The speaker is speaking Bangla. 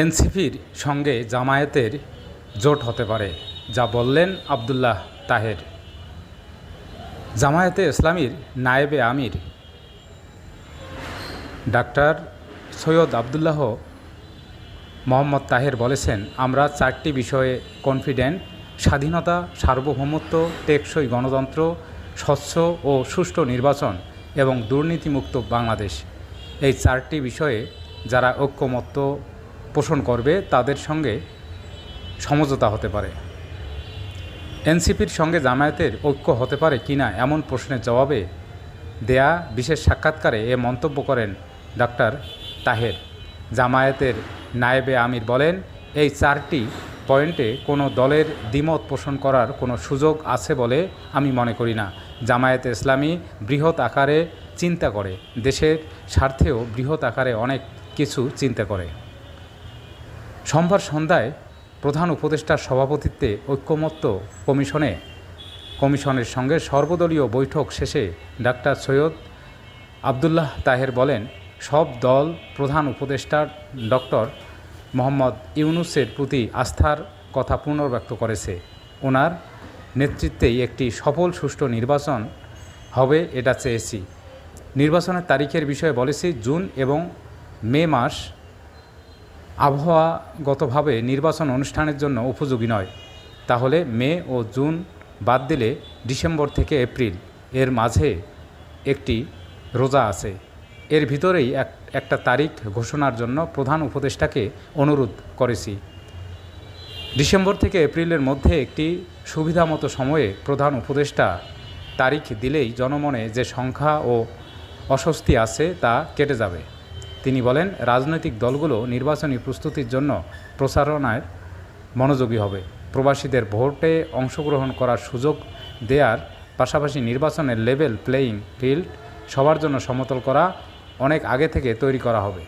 এনসিপির সঙ্গে জামায়াতের জোট হতে পারে, যা বললেন আবদুল্লাহ তাহের। জামায়াতে ইসলামীর নায়েবে আমির। ডাক্তার সৈয়দ আবদুল্লাহ মোহাম্মদ তাহের বলেছেন, আমরা চারটি বিষয়ে কনফিডেন্ট স্বাধীনতা, সার্বভৌমত্ব, টেকসই গণতন্ত্র, স্বচ্ছ ও সুষ্ঠু নির্বাচন এবং দুর্নীতিমুক্ত বাংলাদেশ। এই চারটি বিষয়ে যারা ঐক্যমত্য পোষণ করবে, তাদের সঙ্গে সমঝোতা হতে পারে। এনসিপির সঙ্গে জামায়াতের ঐক্য হতে পারে কিনা এমন প্রশ্নের জবাবে দেয়া বিশেষ সাক্ষাৎকারে এ মন্তব্য করেন ডক্টর তাহের। জামায়াতের নায়েবে আমির বলেন, এই চারটি পয়েন্টে কোনো দলের দ্বিমত পোষণ করার কোনো সুযোগ আছে বলে আমি মনে করি না। জামায়াতে ইসলামী বৃহৎ আকারে চিন্তা করে, দেশের স্বার্থেও বৃহৎ আকারে অনেক কিছু চিন্তা করে। সোমবার সন্ধ্যায় প্রধান উপদেষ্টার সভাপতিত্বে ঐক্যমত্য কমিশনে, কমিশনের সঙ্গে সর্বদলীয় বৈঠক শেষে ডাক্তার সৈয়দ আবদুল্লাহ তাহের বলেন, সব দল প্রধান উপদেষ্টার ডক্টর মোহাম্মদ ইউনুসের প্রতি আস্থার কথা পুনর্ব্যক্ত করেছে। ওনার নেতৃত্বেই একটি সফল সুষ্ঠু নির্বাচন হবে এটা চেয়েছি। নির্বাচনের তারিখের বিষয়ে বলেছি, জুন এবং মে মাস আবহাওয়াগতভাবে নির্বাচন অনুষ্ঠানের জন্য উপযোগী নয়। তাহলে মে ও জুন বাদ দিলে ডিসেম্বর থেকে এপ্রিল, এর মাঝে একটি রোজা আছে। এর ভিতরেই এক, একটা তারিখ ঘোষণার জন্য প্রধান উপদেষ্টাকে অনুরোধ করেছি। ডিসেম্বর থেকে এপ্রিলের মধ্যে একটি সুবিধামতো সময়ে প্রধান উপদেষ্টা তারিখ দিলেই জনমনে যে সংখ্যা ও অস্বস্তি আছে তা কেটে যাবে। তিনি বলেন, রাজনৈতিক দলগুলো নির্বাচনী প্রস্তুতির জন্য প্রচারণায় মনোযোগী হবে। প্রবাসীদের ভোটে অংশগ্রহণ করার সুযোগ দেয়ার পাশাপাশি নির্বাচনের লেভেল প্লেয়িং ফিল্ড সবার জন্য সমতল করা অনেক আগে থেকে তৈরি করা হবে।